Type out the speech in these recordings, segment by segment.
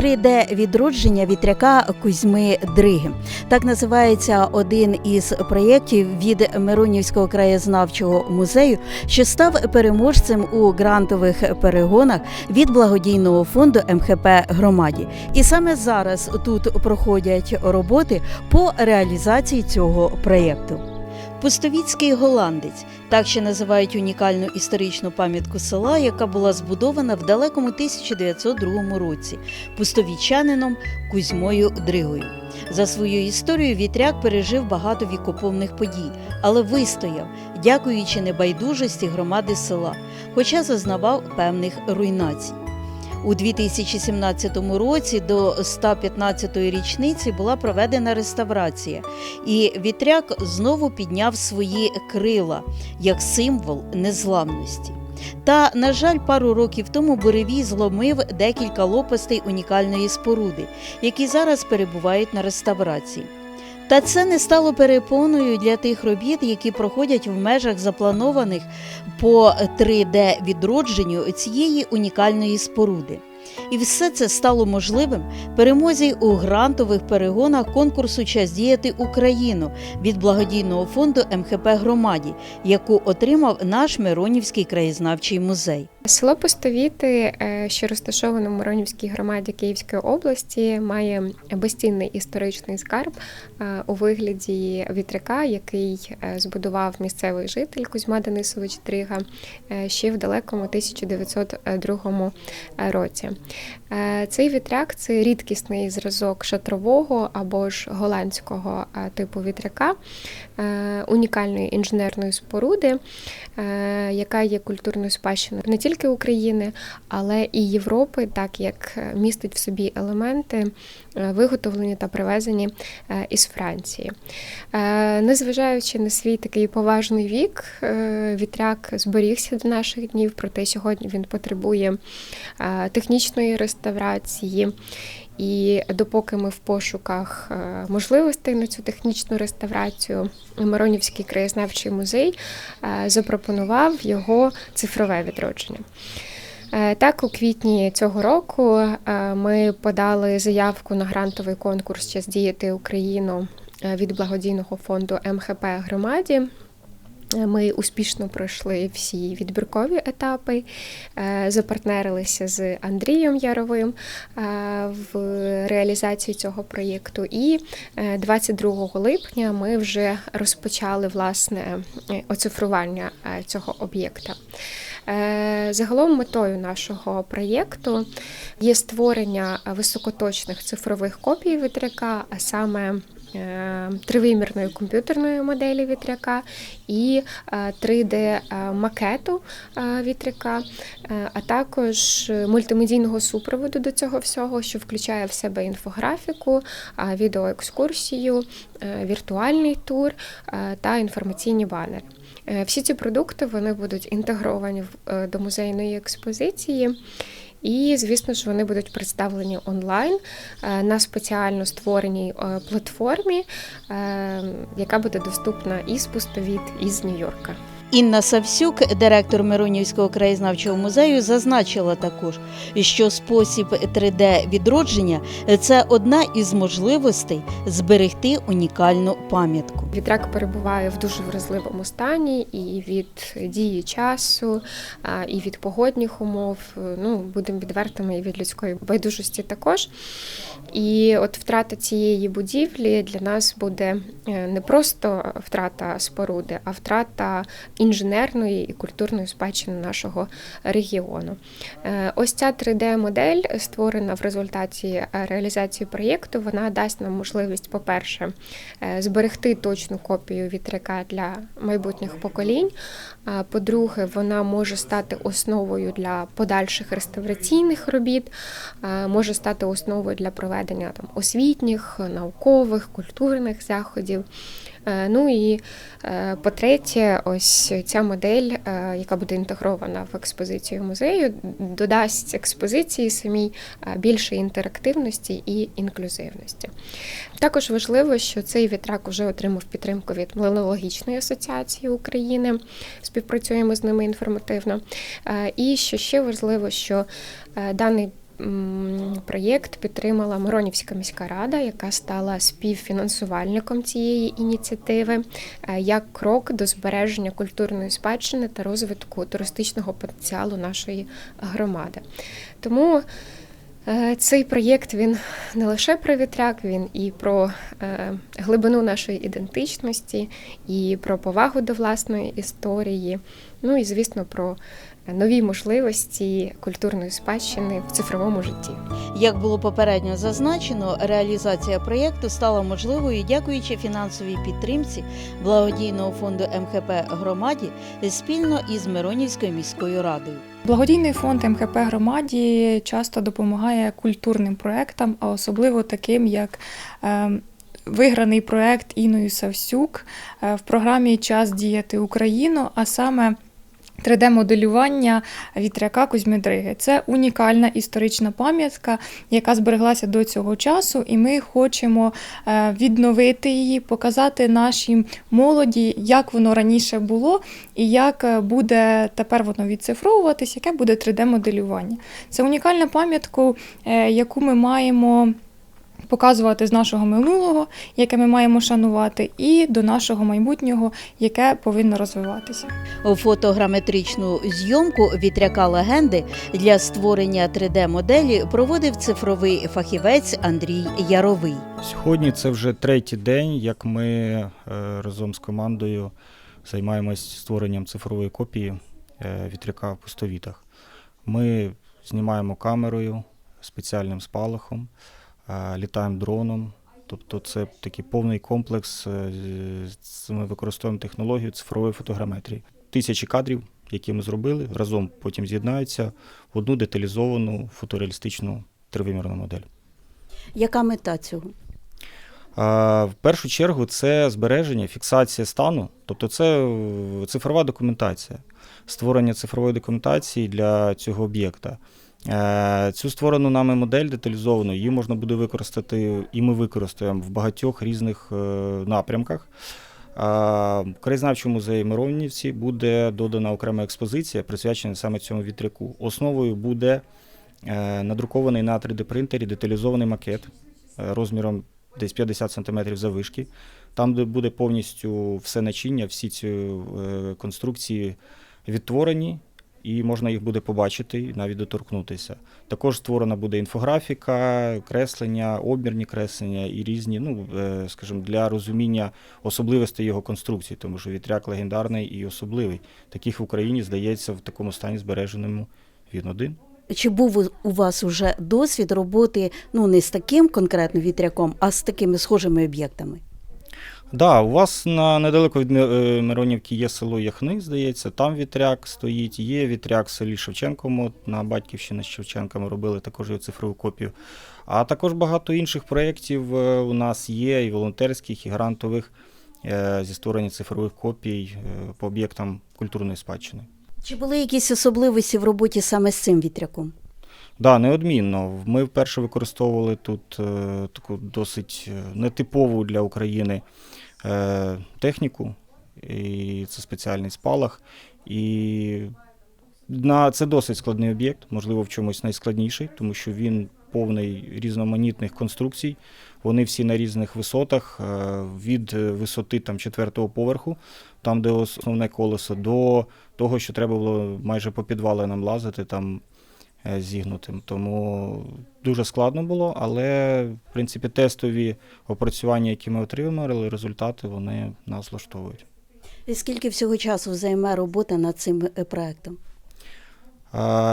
3D відродження вітряка Кузьми Дриги. Так називається один із проєктів від Миронівського краєзнавчого музею, що став переможцем у грантових перегонах від благодійного фонду МХП громаді. І саме зараз тут проходять роботи по реалізації цього проєкту. Пустовіцький голландець так ще називають унікальну історичну пам'ятку села, яка була збудована в далекому 1902 році пустовічанином Кузьмою Дригою. За свою історію вітряк пережив багато вікоповних подій, але вистояв, дякуючи небайдужості громади села, хоча зазнавав певних руйнацій. У 2017 році до 115-ї річниці була проведена реставрація, і вітряк знову підняв свої крила як символ незламності. Та, на жаль, пару років тому буревій зломив декілька лопастей унікальної споруди, які зараз перебувають на реставрації. Та це не стало перепоною для тих робіт, які проходять в межах запланованих по 3D відродженню цієї унікальної споруди. І все це стало можливим перемозі у грантових перегонах конкурсу Час діяти Україну від благодійного фонду МХП громаді, яку отримав наш Миронівський краєзнавчий музей. Село Постовіти, е, що розташоване в Миронівській громаді Київської області, має безцінний історичний скарб е, у вигляді вітряка, який е, збудував місцевий житель Кузьма Денисович Дрига ще в далекому 1902 році. Цей вітряк це рідкісний зразок шатрового або ж голландського типу вітряка, унікальної інженерної споруди, яка є культурною спадщиною не тільки України, але і Європи, так як містить в собі елементи, виготовлені та привезені із Франції. Незважаючи на свій такий поважний вік, вітряк зберігся до наших днів, проте сьогодні він потребує технічної реставрації. І допоки ми в пошуках можливостей на цю технічну реставрацію, Миронівський краєзнавчий музей запропонував його цифрове відродження. Так, у квітні цього року ми подали заявку на грантовий конкурс Час діяти Україну від благодійного фонду МХП громаді. Ми успішно пройшли всі відбіркові етапи, запартнерилися з Андрієм Яровим в реалізації цього проєкту. І 22 липня ми вже розпочали власне оцифрування цього об'єкта. Загалом метою нашого проєкту є створення високоточних цифрових копій вітряка, а саме Тривимірної комп'ютерної моделі вітряка і 3D-макету вітряка, а також мультимедійного супроводу до цього всього, що включає в себе інфографіку, відеоекскурсію, віртуальний тур та інформаційні банери. Всі ці продукти вони будуть інтегровані до музейної експозиції. І, звісно ж, вони будуть представлені онлайн на спеціально створеній платформі, яка буде доступна із пустовіт із Нью-Йорка. Інна Савсюк, директор Миронівського краєзнавчого музею, зазначила також, що спосіб 3D-відродження це одна із можливостей зберегти унікальну пам'ятку. Вітрак перебуває в дуже вразливому стані і від дії часу, і від погодних умов. Ну, будемо відвертими, і від людської байдужості також. І от втрата цієї будівлі для нас буде не просто втрата споруди, а втрата інженерної і культурної спадщини нашого регіону. Ось ця 3D-модель, створена в результаті реалізації проєкту, вона дасть нам можливість, по-перше, зберегти точну копію вітряка для майбутніх поколінь. По-друге, вона може стати основою для подальших реставраційних робіт, може стати основою для проведення там освітніх, наукових, культурних заходів. Ну і по-третє, ось ця модель, яка буде інтегрована в експозицію музею, додасть експозиції самій більше інтерактивності і інклюзивності. Також важливо, що цей вітрак вже отримав підтримку від Млинологічної асоціації України. Співпрацюємо з ними інформативно. І що ще важливо, що даний проєкт підтримала Миронівська міська рада, яка стала співфінансувальником цієї ініціативи е, як крок до збереження культурної спадщини та розвитку туристичного потенціалу нашої громади. Тому цей проєкт він не лише про вітряк, він і про е, глибину нашої ідентичності, і про повагу до власної історії. Ну і звісно, про нові можливості культурної спадщини в цифровому житті. Як було попередньо зазначено, реалізація проєкту стала можливою дякуючи фінансовій підтримці благодійного фонду МХП громаді спільно із Миронівською міською радою. Благодійний фонд МХП громаді часто допомагає культурним проектам, а особливо таким, як е, виграний проект Іною Савсюк е, в програмі Час діяти Україну, а саме 3D-моделювання вітряка Кузьмидриги. Це унікальна історична пам'ятка, яка збереглася до цього часу, і ми хочемо е, відновити її, показати нашій молоді, як воно раніше було, і як е, буде тепер воно відцифровуватись, яке буде 3D-моделювання. Це унікальна пам'ятка, е, яку ми маємо. Показувати з нашого минулого, яке ми маємо шанувати, і до нашого майбутнього, яке повинно розвиватися. Фотограметричну зйомку вітряка легенди для створення 3D-моделі проводив цифровий фахівець Андрій Яровий. Сьогодні це вже третій день, як ми е, разом з командою займаємось створенням цифрової копії е, вітряка в пустовітах. Ми знімаємо камерою, спеціальним спалахом, літаємо дроном. Тобто це такий повний комплекс. е, Ми використовуємо технологію цифрової фотограметрії. Тисячі кадрів, які ми зробили, разом потім з'єднаються в одну деталізовану фотореалістичну тривимірну модель. Яка мета цього? В першу чергу це збереження, фіксація стану, тобто це е, цифрова документація, створення цифрової документації для цього об'єкта. Е, Цю створену нами модель деталізовану, її можна буде використати, і ми використаємо в багатьох різних е, напрямках. В Краєзнавчому музеї Миронівці буде додана окрема експозиція, присвячена саме цьому вітряку. Основою буде е, надрукований на 3D-принтері деталізований макет е, розміром десь 50 см завишки. Там, де буде повністю все начиння, всі ці е, конструкції відтворені, і можна їх буде побачити і навіть доторкнутися. Також створена буде інфографіка, креслення, обмірні креслення і різні, ну, е, скажімо, для розуміння особливостей його конструкції, тому що вітряк легендарний і особливий. Таких в Україні, здається, в такому стані збереженому він один. Чи був у- вас уже досвід роботи ну не з таким конкретно вітряком, а з такими схожими об'єктами? Да, у вас на недалеко від е, Миронівки є село Яхни, здається, там вітряк стоїть. Є вітряк в селі Шевченкому. На батьківщині з Шевченка ми робили також його цифрову копію. А також багато інших проєктів е, у нас є, і волонтерських, і грантових е, зі створення цифрових копій по об'єктам культурної спадщини. Чи були якісь особливості в роботі саме з цим вітряком? Да, неодмінно. Ми вперше використовували тут е, таку досить е, нетипову для України е, техніку, і це спеціальний спалах. І на, це досить складний об'єкт, можливо, в чомусь найскладніший, тому що він повний різноманітних конструкцій. Вони всі на різних висотах, е, від е, висоти там, четвертого поверху, там, де основне колесо, до того, що треба було майже по підвалинам лазити, там зігнутим. Тому дуже складно було, але в принципі тестові опрацювання, які ми отримали, результати вони нас влаштовують. І скільки всього часу займе робота над цим е, проектом?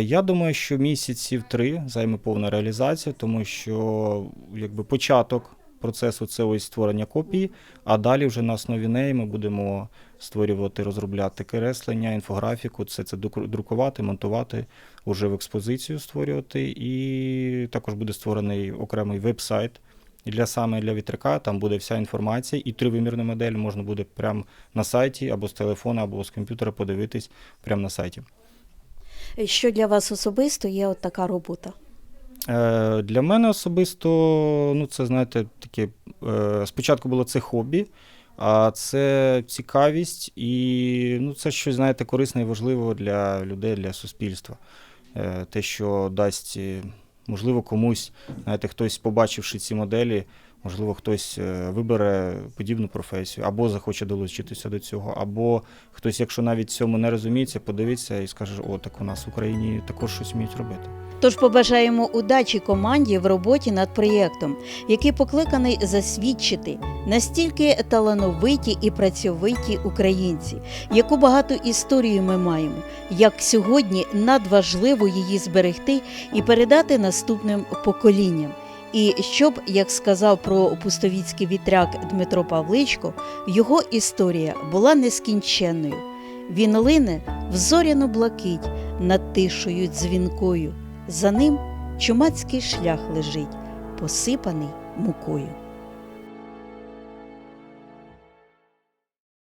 Я думаю, що місяців три займе повна реалізація, тому що якби початок процесу це ось створення копії, а далі вже на основі неї ми будемо створювати, розробляти креслення, інфографіку, це це друку- друкувати, монтувати, уже в експозицію створювати. І також буде створений окремий веб-сайт для саме для вітряка. Там буде вся інформація, і тривимірну модель можна буде прямо на сайті або з телефона, або з комп'ютера подивитись прямо на сайті. Е, Що для вас особисто є от така робота? Е, Для мене особисто, ну це знаєте, таке е, спочатку було це хобі, а це цікавість і ну, це щось, знаєте, корисне і важливе для людей, для суспільства. Е, Те, що дасть е, Можливо, комусь, знаєте, хтось, побачивши ці моделі, можливо, хтось е, вибере подібну професію, або захоче долучитися до цього, або хтось, якщо навіть цьому не розуміється, подивиться і скаже, о, так у нас в Україні також щось вміють робити. Тож побажаємо удачі команді в роботі над проєктом, який покликаний засвідчити настільки талановиті і працьовиті українці, яку багату історію ми маємо, як сьогодні надважливо її зберегти і передати наступним поколінням. І щоб, як сказав про пустовіцький вітряк Дмитро Павличко, його історія була нескінченною. Він лине в зоряну блакить над тишою дзвінкою. За ним чумацький шлях лежить, посипаний мукою.